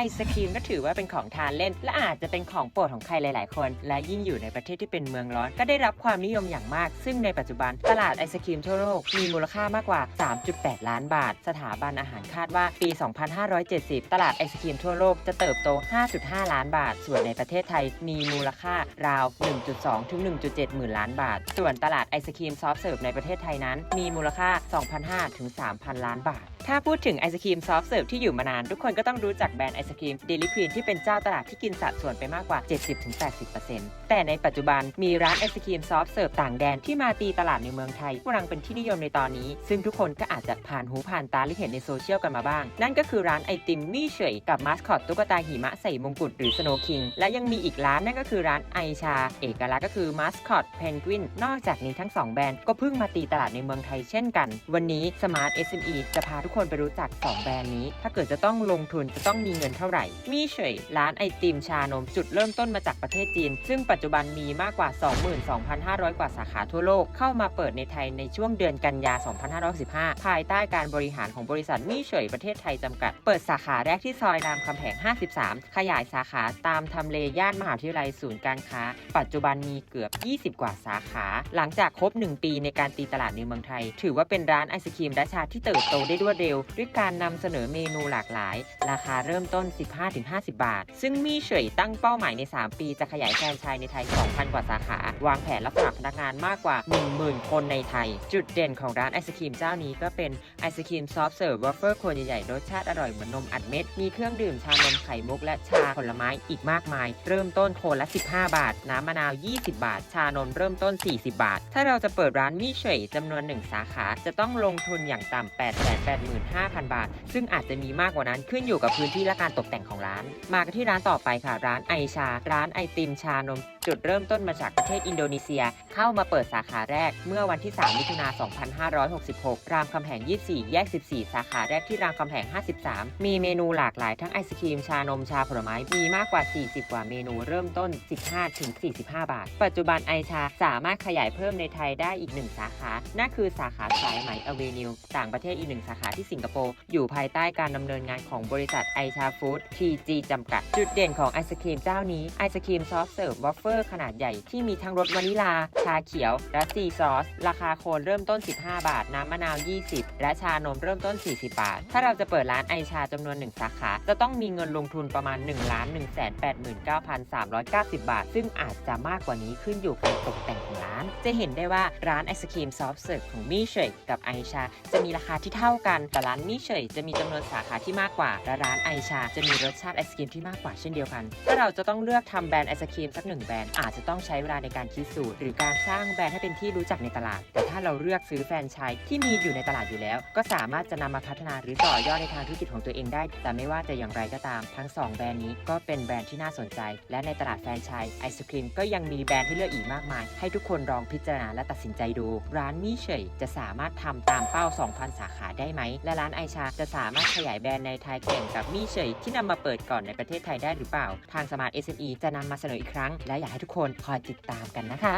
ไอศครีมก็ถือว่าเป็นของทานเล่น และอาจจะเป็นของโปรดของใครหลาย ๆ คน และยิ่งอยู่ในประเทศที่เป็นเมืองร้อน ก็ได้รับความนิยมอย่างมาก ซึ่งในปัจจุบันตลาดไอศครีมทั่วโลกมีมูลค่ามากกว่า 3.8 ล้านบาท สถาบันอาหารคาดว่าปี 2570 ตลาดไอศครีมทั่วโลกจะเติบโต 5.5 ล้านบาท ส่วนในประเทศไทยมีมูลค่าราว 1.2 ถึง 1.7 หมื่นล้านบาท ส่วนตลาดไอศครีมซอฟต์เสิร์ฟในประเทศไทยนั้น มีมูลค่า 2,500 ถึง 3,000 ล้านบาทถ้าพูดถึงไอศครีมซอฟต์เสิร์ฟที่อยู่มานาน ทุกคนก็ต้องรู้จักแบรนด์ไอศครีมเดลิควีนที่เป็นเจ้าตลาดที่กินสัดส่วนไปมากกว่า 70-80%แต่ในปัจจุบันมีร้านไอศครีมซอฟต์เสิร์ฟต่างแดนที่มาตีตลาดในเมืองไทยกำลังเป็นที่นิยมในตอนนี้ ซึ่งทุกคนก็อาจจะผ่านหูผ่านตาหรือเห็นในโซเชียลกันมาบ้าง นั่นก็คือร้านไอติมมี่เฉยกับมาสคอตตุ๊กตาหิมะใส่มงกุฎหรือสโนว์คิงและยังมีอีกร้านนั่นก็คือร้านไอชา เอกลักษณ์ก็คือมาสคอตเพนกวินนอกจากนี้ทั้ง 2 แบรนด์ก็เพิ่งมาตีตลาดในเมืองไทยเช่นกัน วันนี้ Smart SME จะพาทุกคนไปรู้จัก 2 แบรนด์นี้ ถ้าเกิดจะต้องลงทุนจะต้องมีเงินเท่าไหร่ มีเฉยร้านไอติมชานมจุดเริ่มต้นมาจากประเทศจีน ซึ่งปัจจุบันมีมากกว่า 22,500 กว่าสาขาทั่วโลก เข้ามาเปิดในไทยในช่วงเดือนกันยา 2515 ภายใต้การบริหารของบริษัทมีเฉยประเทศไทยจำกัด เปิดสาขาแรกที่ซอยรามคำแหง 53 ขยายสาขาตามทำเลย่านมหาวิทยาลัยศูนย์การค้า ปัจจุบันมีเกือบ 20 กว่าสาขา หลังจากครบ 1 ปีในการตีตลาดในเมืองไทย ถือว่าเป็นร้านไอศครีมและชาที่เติบโตได้รวดเร็วด้วยการนำเสนอเมนูหลากหลาย ราคาเริ่มต้น 15-50 บาท ซึ่งมี่เฉยตั้งเป้าหมายใน 3 ปี จะขยายแฟรนไชส์ในไทย 2,000 กว่าสาขา วางแผนรับสมัครพนักงานมากกว่า 10,000 คนในไทย จุดเด่นของร้านไอศครีมเจ้านี้ก็เป็นไอศครีมซอฟต์เสิร์ฟวอฟเฟิลโคนใหญ่ๆรสชาติอร่อยเหมือนนมอัดเม็ด มีเครื่องดื่มชานมไข่มุกและชาผลไม้อีกมากมาย เริ่มต้นโคนละ 15 บาท น้ำมะนาว 20 บาท ชานมเริ่มต้น 40 บาท ถ้าเราจะเปิดร้านมี่เฉยจำนวน 1 สาขาจะต้องลงทุนอย่างต่ำ8 8 0 15,000 บาท ซึ่งอาจจะมีมากกว่านั้นขึ้นอยู่กับพื้นที่และการตกแต่งของร้าน มากันที่ร้านต่อไปค่ะ ร้านไอชา ร้านไอติมชานมจุดเริ่มต้นมาจากประเทศอินโดนีเซีย เข้ามาเปิดสาขาแรกเมื่อวันที่ 3 มิถุนา 2566 รามคำแหง 24 แยก 14 สาขาแรกที่รามคำแหง 53 มีเมนูหลากหลายทั้งไอศครีม ชานม ชาผลไม้ มีมากกว่า 40 กว่าเมนูเริ่มต้น 15-45 บาท ปัจจุบันไอชาสามารถขยายเพิ่มในไทยได้อีกหนึ่งสาขา นั่นคือสาขาสายไหมอเวนิว ต่างประเทศอีกหนึ่งสาขาที่สิงคโปร์ อยู่ภายใต้การดำเนินงานของบริษัทไอชาฟู้ด TG จำกัด จุดเด่นของไอศครีมเจ้านี้ ไอศครีมซอฟเสิร์ฟวอฟเฟิลขนาดใหญ่ที่มีทั้งรสวานิลา ชาเขียวและซีซอส ราคาโคนเริ่มต้น 15 บาท น้ำมะนาว 20 และชานมเริ่มต้น 40 บาท ถ้าเราจะเปิดร้านไอชาจำนวน 1 สาขา จะต้องมีเงินลงทุนประมาณ 1 1 8 9 3 9 0 บาท ซึ่งอาจจะมากกว่านี้ขึ้นอยู่กับตกแต่งของร้าน จะเห็นได้ว่าร้านไอศครีมซอฟต์เสิร์ฟของมี่เฉยกับไอชา จะมีราคาที่เท่ากันแต่ร้านมี่เฉยจะมีจำนวนสาขาที่มากกว่า และร้านไอชา จะมีรสชาติไอศครีมที่มากกว่าเช่นเดียวกัน ถ้าเราจะต้องเลือกทำแบรนด์ไอศครีมสักหนึ่งแบรนด์อาจจะต้องใช้เวลาในการคิดสูตร หรือการสร้างแบรนด์ให้เป็นที่รู้จักในตลาด แต่ถ้าเราเลือกซื้อแฟรนไชส์ที่มีอยู่ในตลาดอยู่แล้ว ก็สามารถจะนำมาพัฒนาหรือต่อยอดในทางธุรกิจของตัวเองได้ แต่ไม่ว่าจะอย่างไรก็ตามทั้ง 2 แบรนด์นี้ก็เป็นแบรนด์ที่น่าสนใจ และในตลาดแฟรนไชส์ไอศครีมก็ยังมีแบรนด์ให้เลือกอีกมากมาย ให้ทุกคนลองพิจารณาและตัดสินใจดู ร้านมี่เฉยจะสามารถทำตามเป้า 2,000 สาขาได้ไหม และร้านไอชาจะสามารถขยายแบรนด์ในไทยแข่งกับมี่เฉยที่นำมาเปิดก่อนในประเทศไทยได้หรือเปล่า ทาง Smart SME จะนำมาเสนออีกครั้งและอยากให้ทุกคนคอยติดตามกันนะคะ